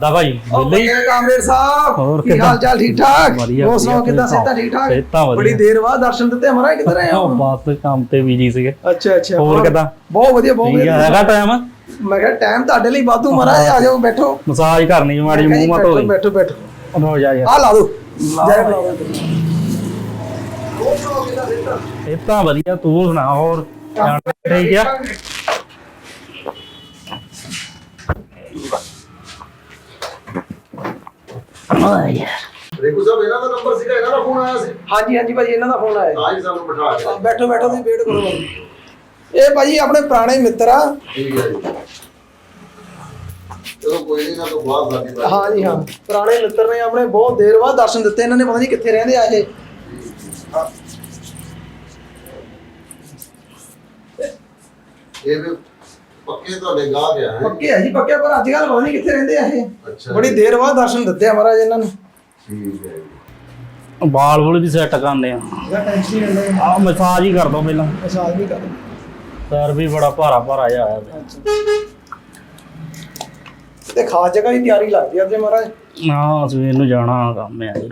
ਆ ਭਾਈ ਵਿਹਲੇ ਹੀ? ਕਾਮਰੇਡ ਹੋਰ ਸਾਹਿਬ ਕੀ ਕਿੱਦਾਂ? ਹਾਲ ਚਾਲ ਠੀਕ ਠਾਕ ਵਧੀਆ, ਹੋਰ ਸੁਣਾਓ ਕਿੱਦਾਂ ਸਿਹਤਾਂ ਠੀਕ ਠਾਕ ਸਿਹਤਾਂ ਵਧੀਆ। ਬੜੀ ਦੇਰ ਬਾਅਦ ਦਰਸ਼ਨ ਦਿੱਤੇ ਮਹਾਰਾਜ ਕਿੱਧਰ ਆਏ ਹੋ? ਬਸ ਕੰਮ ਤੇ ਬੀਜੀ ਸੀਗੇ। ਅੱਛਾ ਅੱਛਾ ਹੋਰ ਕਿੱਦਾਂ? ਬਹੁਤ ਵਧੀਆ ਬਹੁਤ ਵਧੀਆ। ਹੈਗਾ ਟਾਈਮ ਮੈਂ ਕਿਹਾ ਟਾਈਮ ਤੁਹਾਡੇ ਲਈ ਵਾਧੂ ਮਹਾਰਾਜ ਆ ਜਾਓ ਬੈਠੋ। ਮਸਾਜ ਕਰਨੀ ਜੀ ਮਾੜੀ ਮੂੰਹ ਮਾ ਧੋ ਦੇ ਬੈਠੋ ਬੈਠੋ ਹੋ ਜਾ ਯਾਰ ਆ ਲਾ ਦੋ। ਜੈ ਹੋਰ ਸਿਹਤਾਂ ਇਹ ਤਾਂ ਵਧੀਆ ਤੂੰ ਸੁਣਾ ਹੋਰ? ਜਾਣ ਠੀਕ ਆ? ਆ ਯਾਰ। ਰੇਕੂ ਸਾਹਿਬ ਇਹਨਾਂ ਦਾ ਨੰਬਰ ਸੀਗਾ ਇਹਨਾਂ ਦਾ ਫੋਨ ਆਇਆ ਸੀ। ਹਾਂਜੀ ਹਾਂਜੀ ਭਾਜੀ ਇਹਨਾਂ ਦਾ ਫੋਨ ਆਇਆ। ਤਾਂ ਹੀ ਸਾਨੂੰ ਬਿਠਾ ਕੇ ਬੈਠੋ ਬੈਠੋ ਤੁਸੀਂ ਵੇਟ ਕਰੋ ਭਾਜੀ। ਇਹ ਭਾਜੀ ਆਪਣੇ ਪੁਰਾਣੇ ਮਿੱਤਰ ਆ। ਠੀਕ ਹੈ ਜੀ। ਚਲੋ ਕੋਈ ਨਹੀਂ ਨਾ ਤੋਂ ਬਾਅਦ ਸਾਡੀ ਬਾਤ ਹਾਂ ਜੀ ਹਾਂ। ਪੁਰਾਣੇ ਮਿੱਤਰ ਨੇ ਆਪਣੇ ਬਹੁਤ ਦੇਰ ਬਾਅਦ ਦਰਸ਼ਨ ਦਿੱਤੇ। ਇਹਨਾਂ ਨੇ ਪਤਾ ਨਹੀਂ ਕਿੱਥੇ ਰਹਿੰਦੇ ਆ ਇਹ। ਇਹ ਵੀ ਪੱਕੇ ਤੁਹਾਡੇ ਗਾਹ ਗਿਆ ਹੈ? ਪੱਕੇ ਆ ਜੀ ਪੱਕੇ ਪਰ ਅੱਜ ਕੱਲ ਪਤਾ ਨਹੀਂ ਕਿੱਥੇ ਰਹਿੰਦੇ ਆ ਇਹ। ਅੱਛਾ ਬੜੀ ਦੇਰ ਬਾਅਦ ਦਰਸ਼ਨ ਦਿੱਤੇ ਆ ਮਹਾਰਾਜ ਇਹਨਾਂ ਨੇ। ਠੀਕ ਹੈ ਜੀ। ਬਾਲ ਬੁਲ ਵੀ ਸੈੱਟ ਕਰਨੇ ਆ। ਆ ਮਸਾਜ ਹੀ ਕਰ ਦੋ ਪਹਿਲਾਂ। ਮਸਾਜ ਵੀ ਕਰ ਸਰ ਵੀ ਬੜਾ ਭਾਰਾ ਭਾਰਾ ਜਿਹਾ ਆਇਆ। ਤੇ ਖਾਸ ਜਗ੍ਹਾ ਦੀ ਤਿਆਰੀ ਲੱਗਦੀ ਆ ਤੇ ਮਹਾਰਾਜ? ਹਾਂ ਸਵੇਰ ਨੂੰ ਜਾਣਾ ਕੰਮ ਆ ਜੀ।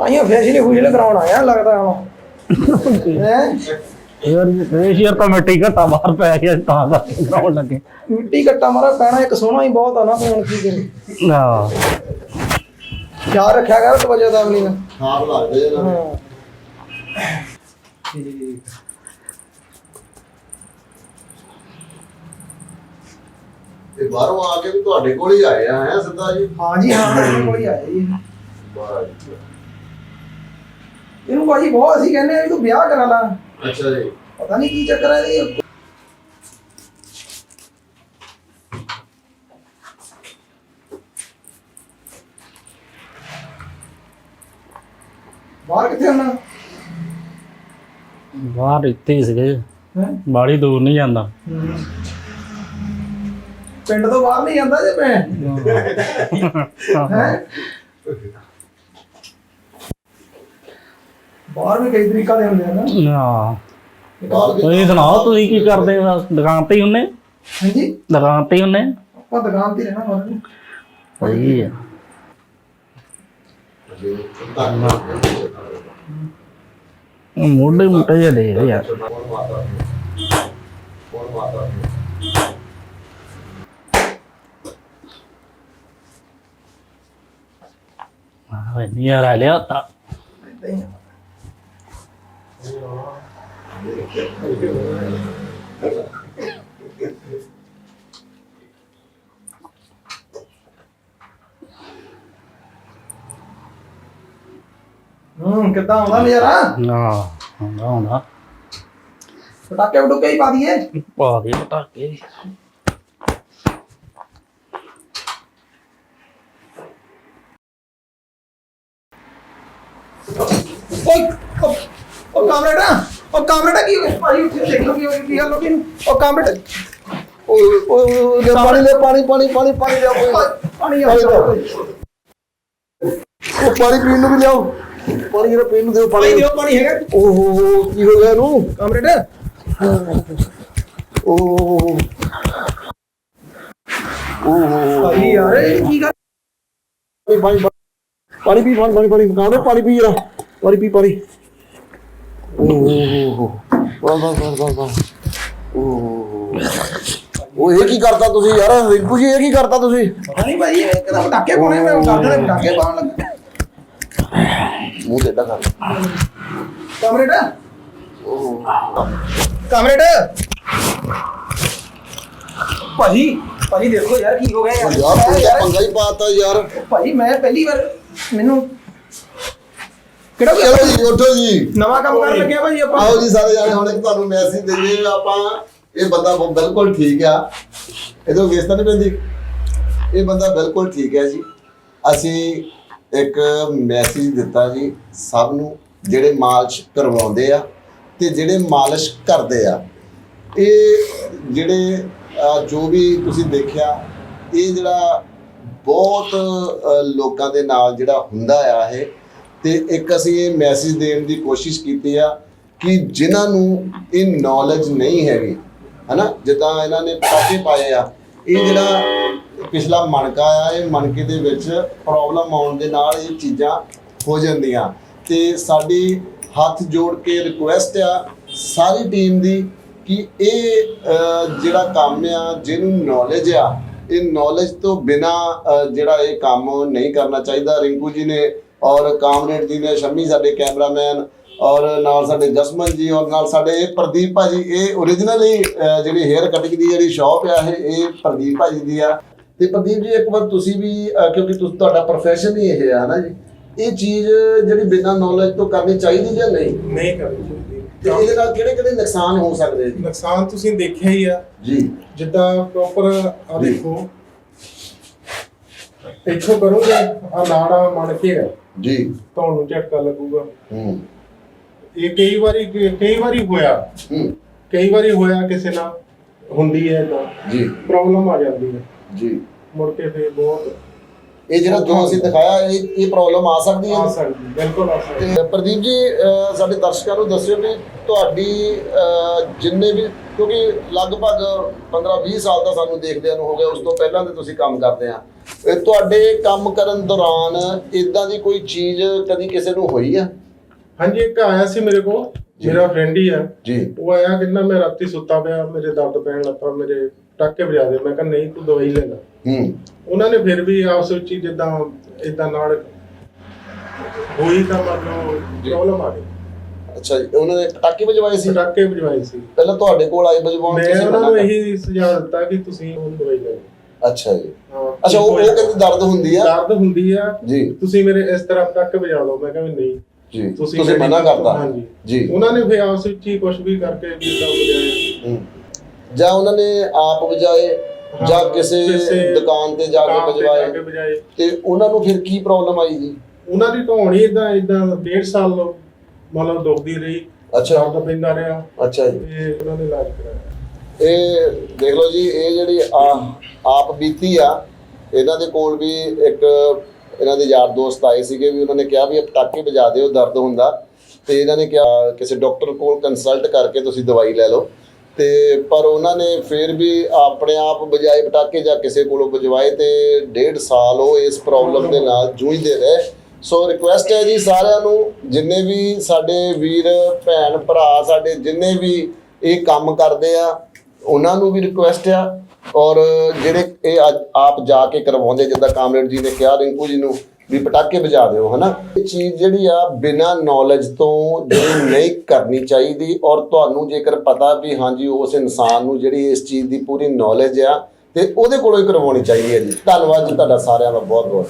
ਆਈਆਂ ਫੈਸ਼ਨ ਫੂਸ਼ਨ ਕਰਾਉਣ ਆਇਆ ਲੱਗਦਾ ਹੁਣ। ਹੈ? ਯਾਰ ਇਹ ਯਾਰ ਤਾਂ ਮਿੱਟੀ ਘਟਾ ਬਾਹਰ ਪੈ ਗਿਆ ਤਾਂ ਕਰਕੇ ਕਰਾਉਣ ਲੱਗੇ। ਮਿੱਟੀ ਕੱਟਾ ਮਾਰਾ ਪੈਣਾ ਇੱਕ ਸੋਹਣਾ ਹੀ ਬਹੁਤ ਆ ਨਾ ਤੂੰ ਹੁਣ ਕੀ ਕਰੇ ਹਾਂ ਖਿਆਲ ਰੱਖਿਆ ਕਰ ਤਵਜਾ ਦਾ ਅਗਲੀ ਨਾਲ ਖਾਬ ਲੱਗਦੇ ਇਹਨਾਂ ਨੇ ਹਾਂ ਠੀਕ ਤੇ ਬਾਹਰੋਂ ਆ ਕੇ ਵੀ ਤੁਹਾਡੇ ਕੋਲ ਹੀ ਆਏ ਆ ਹੈ ਸਿੱਧਾ ਜੀ? ਹਾਂ ਜੀ ਹਾਂ ਮੇਰੇ ਕੋਲ ਹੀ ਆਇਆ ਜੀ। ਵਾਹ ਜੀ। ਇਹਨੂੰ ਭਾਜੀ ਬਹੁਤ ਅਸੀਂ ਕਹਿੰਦੇ ਆ ਵੀ ਤੂੰ ਵਿਆਹ ਕਰਾ ਲਾ। ਅੱਛਾ ਜੀ। ਪਤਾ ਨਹੀਂ ਕੀ ਚੱਕਰ ਹੈ ਇਹਦੀ। ਬਾਹਰ ਕਿੱਥੇ ਹੁੰਨਾ ਬਾਹਰ ਇੱਥੇ ਹੀ ਸੀਗੇ। ਹੈ? ਬਾੜੀ ਦੂਰ ਨਹੀਂ ਜਾਂਦਾ। ਪਿੰਡ ਤੋਂ ਬਾਹਰ ਨਹੀਂ ਜਾਂਦਾ ਜੇ ਮੈਂ। ਹੈ? ਬਾਹਰ ਵੀ ਕਈ ਤਰੀਕਾ ਦੇ ਹੁੰਦੇ ਆ ਨਾ। ਵੀ ਤੁਸੀਂ ਸੁਣਾਓ ਤੁਸੀਂ ਕੀ ਕਰਦੇ ਹੋ? ਦੁਕਾਨ ਤੇ ਹੀ ਹੁੰਨੇ ਹਾਂਜੀ। ਦੁਕਾਨ ਤੇ ਹੀ ਹੁੰਨੇ ਆਪਾਂ ਦੁਕਾਨ ਤੇ ਰਹਿਣਾ ਮਾਰੇ ਸਹੀ ਆ। ਮੋਢੇ ਮੁੱਟੇ ਜਿਹੇ ਦੇ ਰਹੇ ਯਾਰ ਆਹ ਨਹੀਂ ਯਾਰ ਆ ਲਿਆ ਤਾਂ ਏਦਾਂ ਹੀ ਆ। ਹੂੰ ਕਿੱਦਾਂ ਆਉਂਦਾ ਨਜ਼ਾਰਾ? ਨਾ ਹੁੰਦਾ ਹੁੰਦਾ ਪਟਾਕੇ ਵਟੂਕੇ ਹੀ ਪਾ ਦਈਏ? ਪਾ ਦੇ ਪਟਾਕੇ। ਓਏ ਉਹ- ਉਹ ਕਾਮਰੇਡਾ ਉਹ ਕਾਮਰੇਡਾ ਕੀ ਹੋਇਆ ਭਾਈ ਉੱਥੇ ਦੇਖ ਕੀ ਹੋ ਗਿਆ ਕੀ ਹਾਲ ਹੋ ਗਿਆ ਉਹ ਕਾਮਰੇਡ ਓਏ ਲੈ ਪਾਣੀ ਲੈ ਪਾਣੀ ਪਾਣੀ ਪਾਣੀ ਪਾਣੀ ਲਿਆ ਪਾਣੀ ਆ ਉਹ ਪਾਣੀ ਪੀਣ ਨੂੰ ਵੀ ਲਿਆਓ ਪਾਣੀ ਜਿਹੜਾ ਪੀਣ ਨੂੰ ਦਿਓ ਪਾਣੀ ਦਿਓ ਪਾਣੀ ਹੈਗਾ ਓਹੋ ਕੀ ਹੋ ਗਿਆ ਇਹਨੂੰ ਕਾਮਰੇਡ ਓਹ ਓਹ ਭਾਈ ਯਾਰ ਕੀ ਗੱਲ ਪਾਣੀ ਪਾਣੀ ਪੀ ਪਾਣੀ ਪਾਣੀ ਪਾਣੀ ਕਾਹਦੇ ਪਾਣੀ ਪੀ ਜਰਾ ਪਾਣੀ ਪੀ ਪਾਣੀ ਓਹ ਵਾਹ ਵਾਹ ਵਾਹ ਵਾਹ ਵਾਹ। ਓਹ ਉਹ ਇਹ ਕੀ ਕਰਤਾ ਤੁਸੀਂ ਯਾਰ? ਰਿੰਕੂ ਜੀ ਇਹ ਕੀ ਕਰਤਾ ਤੁਸੀਂ? ਪਤਾ ਨਹੀਂ ਭਾਈ ਇਹ ਕਿਹਦਾ ਪਟਾਕੇ ਪਾਉਣੇ ਮੈਂ ਕਰਦੇ ਨੇ ਪਟਾਕੇ ਪਾਉਣ ਲੱਗਾ। ਮੂੰਹ ਟੇਢਾ ਕਰ। ਕਾਮਰੇਡ। ਓਹ ਕਾਮਰੇਡ। ਭਾਈ ਭਾਈ ਦੇਖੋ ਯਾਰ ਕੀ ਹੋ ਗਿਆ ਯਾਰ। ਯਾਰ ਤੂੰ ਤਾਂ ਪੰਗਾ ਹੀ ਪਾਤਾ ਯਾਰ। ਭਾਈ ਮੈਂ ਪਹਿਲੀ ਵਾਰ ਮੈਨੂੰ ਕਿਹੜਾ ਚਲੋ ਜੀ ਉੱਠੋ ਜੀ। ਨਵਾਂ ਕੰਮ ਕਰਨ ਲੱਗਿਆ ਭਾਈ ਆਪਾਂ? ਆਓ ਜੀ ਸਾਰੇ ਜਾਣੇ ਹੁਣ ਇੱਕ ਤੁਹਾਨੂੰ ਮੈਸੇਜ ਦੇਈਏ ਆਪਾਂ ਇਹ ਬੰਦਾ ਬਿਲਕੁਲ ਠੀਕ ਆ। ਇਹਦੋਂ ਵੇਸ ਤਾਂ ਨਹੀਂ ਪੈਂਦੀ? ਇਹ ਬੰਦਾ ਬਿਲਕੁਲ ਠੀਕ ਹੈ ਜੀ। ਅਸੀਂ ਇੱਕ ਮੈਸੇਜ ਦਿੱਤਾ ਜੀ ਸਭ ਨੂੰ ਜਿਹੜੇ ਮਾਲਿਸ਼ ਕਰਵਾਉਂਦੇ ਆ ਤੇ ਜਿਹੜੇ ਮਾਲਿਸ਼ ਕਰਦੇ ਆ। ਇਹ ਜਿਹੜੇ ਜੋ ਵੀ ਤੁਸੀਂ ਦੇਖਿਆ ਇਹ ਜਿਹੜਾ ਬਹੁਤ ਲੋਕਾਂ ਦੇ ਨਾਲ ਜਿਹੜਾ ਹੁੰਦਾ ਆ ਇਹ ਤੇ ਇੱਕ ਅਸੀਂ ਇਹ ਮੈਸੇਜ ਦੇਣ ਦੀ ਕੋਸ਼ਿਸ਼ ਕੀਤੀ ਆ ਕਿ ਜਿਨ੍ਹਾਂ ਨੂੰ ਇਹ ਨੌਲੇਜ ਨਹੀਂ ਹੈਗੀ, ਹਨਾ? ਜਿੱਦਾਂ ਇਹਨਾਂ ਨੇ ਪਟਾਕੇ ਪਾਏ ਆ, ਇਹ ਜਿਹੜਾ ਪਿਛਲਾ ਮਣਕਾ ਆ, ਇਹ ਮਣਕੇ ਦੇ ਵਿੱਚ ਪ੍ਰੋਬਲਮ ਆਉਣ ਦੇ ਨਾਲ ਇਹ ਚੀਜ਼ਾਂ ਹੋ ਜਾਂਦੀਆਂ। ਤੇ ਸਾਡੀ ਹੱਥ ਜੋੜ ਕੇ ਰਿਕੁਐਸਟ ਆ ਸਾਰੀ ਟੀਮ ਦੀ ਕਿ ਇਹ ਜਿਹੜਾ ਕੰਮ ਆ, ਜਿਹਨੂੰ ਨੌਲੇਜ ਆ, ਇਹ ਨੌਲੇਜ ਤੋਂ ਬਿਨਾ ਜਿਹੜਾ ਇਹ ਕੰਮ ਨਹੀਂ ਕਰਨਾ ਚਾਹੀਦਾ। ਰਿੰਕੂ ਜੀ ਨੇ ਔਰ ਕਾਮਰੇਡ ਜੀ ਨੇ ਸ਼ਮੀ ਸਾਡੇ ਕੈਮਰਾਮੈਨ ਔਰ ਨਾਲ ਸਾਡੇ ਜਸਮਨ ਜੀ ਔਰ ਨਾਲ ਸਾਡੇ ਇਹ ਪ੍ਰਦੀਪ ਭਾਜੀ ਇਹ ਓਰੀਜਨਲੀ ਜਿਹੜੀ ਹੇਅਰ ਕਟਿੰਗ ਦੀ ਜਿਹੜੀ ਸ਼ਾਪ ਆ ਇਹ ਇਹ ਪ੍ਰਦੀਪ ਭਾਜੀ ਦੀ ਆ। ਤੇ ਪ੍ਰਦੀਪ ਜੀ ਇੱਕ ਵਾਰ ਤੁਸੀਂ ਵੀ ਕਿਉਂਕਿ ਤੁਸੀਂ ਤੁਹਾਡਾ profession ਹੀ ਇਹ ਹੈ ਨਾ ਜੀ ਇਹ ਚੀਜ਼ ਜਿਹੜੀ ਬਿਨਾਂ ਨੌਲੇਜ ਤੋਂ ਕਰਨੀ ਚਾਹੀਦੀ ਜਾਂ ਨਹੀਂ? ਨਹੀਂ ਕਰਨੀ ਚਾਹੀਦੀ। ਤੇ ਇਹਦੇ ਨਾਲ ਕਿਹੜੇ ਕਿਹੜੇ ਨੁਕਸਾਨ ਹੋ ਸਕਦੇ ਜੀ? ਨੁਕਸਾਨ ਤੁਸੀਂ ਦੇਖਿਆ ਹੀ ਆ। ਜੀ। ਜਿੱਦਾਂ ਪ੍ਰੋਪਰ ਆ। ਦੇਖੋ। ਇੱਥੋਂ ਕਰੋਗੇ ਆ ਨਾੜਾ ਮਣ ਕੇ ਹੈ ਜੀ। ਤੁਹਾਨੂੰ ਝਟਕਾ ਲੱਗੂਗਾ। ਹੂੰ। ਇਹ ਕਈ ਵਾਰੀ ਕਈ ਵਾਰੀ ਹੋਇਆ। ਹੂੰ। ਕਈ ਵਾਰੀ ਹੋਇਆ ਕਿਸੇ ਨਾਲ। ਹੁੰਦੀ ਹੈ ਤਾਂ ਜੀ। ਪ੍ਰੋਬਲਮ ਆ ਜਾਂਦੀ ਹੈ। ਜੀ। ਮੁੜ ਕੇ ਫਿਰ ਬਹੁਤ ਇਹ ਜਿਹੜਾ ਜੋ ਅਸੀਂ ਦਿਖਾਇਆ ਇਹ ਇਹ ਪ੍ਰੋਬਲਮ ਆ ਸਕਦੀ ਆ ਹੈ। ਸਕਦੀ ਬਿਲਕੁਲ ਆ ਸਕਦੀ ਤੇ ਪ੍ਰਦੀਪ ਜੀ ਅਹ ਸਾਡੇ ਦਰਸ਼ਕਾਂ ਨੂੰ ਦੱਸਿਓ ਵੀ ਤੁਹਾਡੀ ਅਹ ਜਿੰਨੇ ਵੀ ਕਿਉਂਕਿ ਲਗਭਗ 15-20 ਸਾਲ ਦਾ ਸਾਨੂੰ ਦੇਖਦਿਆਂ ਨੂੰ ਹੋ ਗਿਆ ਉਸ ਤੋਂ ਪਹਿਲਾਂ ਦੇ ਤੁਸੀਂ ਕੰਮ ਕਰਦੇ ਆ। ਇਹ ਤੁਹਾਡੇ ਕੰਮ ਕਰਨ ਦੌਰਾਨ ਇਦਾਂ ਦੀ ਕੋਈ ਚੀਜ਼ ਕਦੀ ਕਿਸੇ ਨੂੰ ਹੋਈ ਆ? ਹਾਂਜੀ ਇੱਕ ਆਇਆ ਸੀ ਮੇਰੇ ਕੋਲ ਮੇਰਾ ਫਰੈਂਡ ਹੀ ਆ। ਜੀ। ਉਹ ਆਇਆ ਕਹਿੰਦਾ ਮੈਂ ਰਾਤੀ ਸੁੱਤਾ ਪਿਆ ਮੇਰੇ ਦਰਦ ਪੈਣ ਲੱਗਾ ਮੇਰੇ ਟਾਕੇ ਵਜਾ ਦੇ। ਮੈਂ ਕਿਹਾ ਨਹੀਂ ਤੂੰ ਦਵਾਈ ਲੈ ਲੈ। ਹੂੰ। ਉਹਨਾਂ ਨੇ ਫਿਰ ਵੀ ਆਪਸ ਵਿੱਚ ਜਿੱਦਾਂ ਇਦਾਂ ਨਾਲ ਹੋਈ ਤਾਂ ਮਤਲਬ ਪ੍ਰੋਬਲਮ ਆ ਗਈ। ਅੱਛਾ ਜੀ ਉਹਨਾਂ ਨੇ ਪਟਾਕੇ ਵਜਵਾਏ ਸੀ? ਪਟਾਕੇ ਵਜਵਾਏ ਸੀ। ਪਹਿਲਾਂ ਤੁਹਾਡੇ ਕੋਲ ਆਏ ਵਜਵਾਉਣ ਮੈਂ ਉਹਨਾਂ ਨੂੰ ਇਹੀ ਸੁਝਾਅ ਦਿੱਤਾ ਕਿ ਤੁਸੀਂ ਉਹ ਦਵਾਈ ਲੈ ਲਓ। ਅੱਛਾ ਜੀ। ਹਾਂ। ਅੱਛਾ ਉਹ ਉਹ ਕਹਿੰਦੇ ਦਰਦ ਹੁੰਦੀ ਆ? ਦਰਦ ਹੁੰਦੀ ਆ। ਜੀ। ਤੁਸੀਂ ਮੇਰੇ ਇਸ ਤਰ੍ਹਾਂ ਪਟਾਕੇ ਵਜਾ ਲਓ। ਮੈਂ ਕਿਹਾ ਵੀ ਨਹੀਂ। ਜੀ। ਤੁਸੀਂ ਮਨਾ ਕਰਤਾ। ਹਾਂਜੀ। ਜੀ। ਉਹਨਾਂ ਨੇ ਫਿਰ ਆਪਸ ਵਿੱਚ ਹੀ ਕੁਝ ਵੀ ਕਰਕੇ ਵੀ ਤਾਂ ਵਜਾਇਆ ਹੂੰ। ਜਾਂ ਉਹਨਾਂ ਨੇ ਆਪ ਵਜਾਏ ਜਾਂ ਕਿਸੇ ਕਿਸੇ ਦੁਕਾਨ ਤੇ ਜਾ ਕੇ ਦੁਕਾਨ ਤੇ ਜਾ ਕੇ ਵਜਵਾਏ ਵਜਾਏ ਤੇ ਉਹਨਾਂ ਨੂੰ ਫਿਰ ਕੀ ਪ੍ਰੋਬਲਮ ਆਈ ਜੀ? ਉਹਨਾਂ ਦੀ ਢੋਣੀ ਇਦਾਂ ਇਦਾਂ ਡੇਢ ਸਾਲ ਮਤਲਬ ਦੁਖਦੀ ਰਹੀ। ਅੱਛਾ। ਦਰਦ ਪੈਂਦਾ ਰਿਹਾ। ਅੱਛਾ ਜੀ। ਤੇ ਉਹਨਾਂ ਨੇ ਇਲਾਜ ਕਰਾਇਆ। ਇਹ ਦੇਖ ਲਓ ਜੀ, ਇਹ ਜਿਹੜੀ ਆਪ ਬੀਤੀ ਆ, ਇਹਨਾਂ ਦੇ ਕੋਲ ਵੀ ਇੱਕ ਇਹਨਾਂ ਦੇ ਯਾਰ ਦੋਸਤ ਆਏ ਸੀਗੇ ਵੀ ਉਹਨਾਂ ਨੇ ਕਿਹਾ ਵੀ ਇਹ ਪਟਾਕੇ ਵਜਾ ਦਿਓ, ਦਰਦ ਹੁੰਦਾ। ਤੇ ਇਹਨਾਂ ਨੇ ਕਿਹਾ, ਕਿਸੇ ਡਾਕਟਰ ਕੋਲ ਕੰਸਲਟ ਕਰਕੇ ਤੁਸੀਂ ਦਵਾਈ ਲੈ ਲਓ। ਤੇ ਪਰ ਉਹਨਾਂ ਨੇ ਫਿਰ ਵੀ ਆਪਣੇ ਆਪ ਬਜਾਏ ਪਟਾਕੇ ਜਾਂ ਕਿਸੇ ਕੋਲੋਂ ਬਜਵਾਏ ਤੇ ਡੇਢ ਸਾਲ ਉਹ ਇਸ ਪ੍ਰੋਬਲਮ ਦੇ ਨਾਲ ਜੂਝਦੇ ਰਹੇ। ਸੋ ਰਿਕੁਐਸਟ ਹੈ ਜੀ ਸਾਰਿਆਂ ਨੂੰ, ਜਿੰਨੇ ਵੀ ਸਾਡੇ ਵੀਰ, ਭੈਣ, ਭਰਾ, ਸਾਡੇ ਜਿੰਨੇ ਵੀ ਇਹ ਕੰਮ ਕਰਦੇ ਆ ਉਹਨਾਂ ਨੂੰ ਵੀ ਰਿਕੁਐਸਟ ਆ ਔਰ ਜਿਹੜੇ ਇਹ ਅੱਜ ਆਪ ਜਾ ਕੇ ਕਰਵਾਉਂਦੇ, ਜਿੱਦਾਂ ਕਾਮਰੇਡ ਜੀ ਨੇ ਕਿਹਾ, ਰਿੰਕੂ ਜੀ ਨੂੰ ਵੀ ਪਟਾਕੇ ਵਜਾ ਦਿਓ, ਹਨਾ? ਇਹ ਚੀਜ਼ ਜਿਹੜੀ ਆ, ਬਿਨਾਂ ਨੌਲੇਜ ਤੋਂ ਜਿਹੜੀ ਨਹੀਂ ਕਰਨੀ ਚਾਹੀਦੀ ਔਰ ਤੁਹਾਨੂੰ ਜੇਕਰ ਪਤਾ ਵੀ ਹਾਂਜੀ, ਉਸ ਇਨਸਾਨ ਨੂੰ ਜਿਹੜੀ ਇਸ ਚੀਜ਼ ਦੀ ਪੂਰੀ ਨੌਲੇਜ ਆ, ਤੇ ਉਹਦੇ ਕੋਲੋਂ ਹੀ ਕਰਵਾਉਣੀ ਚਾਹੀਦੀ ਹੈ ਜੀ। ਧੰਨਵਾਦ ਜੀ ਤੁਹਾਡਾ ਸਾਰਿਆਂ ਦਾ ਬਹੁਤ ਬਹੁਤ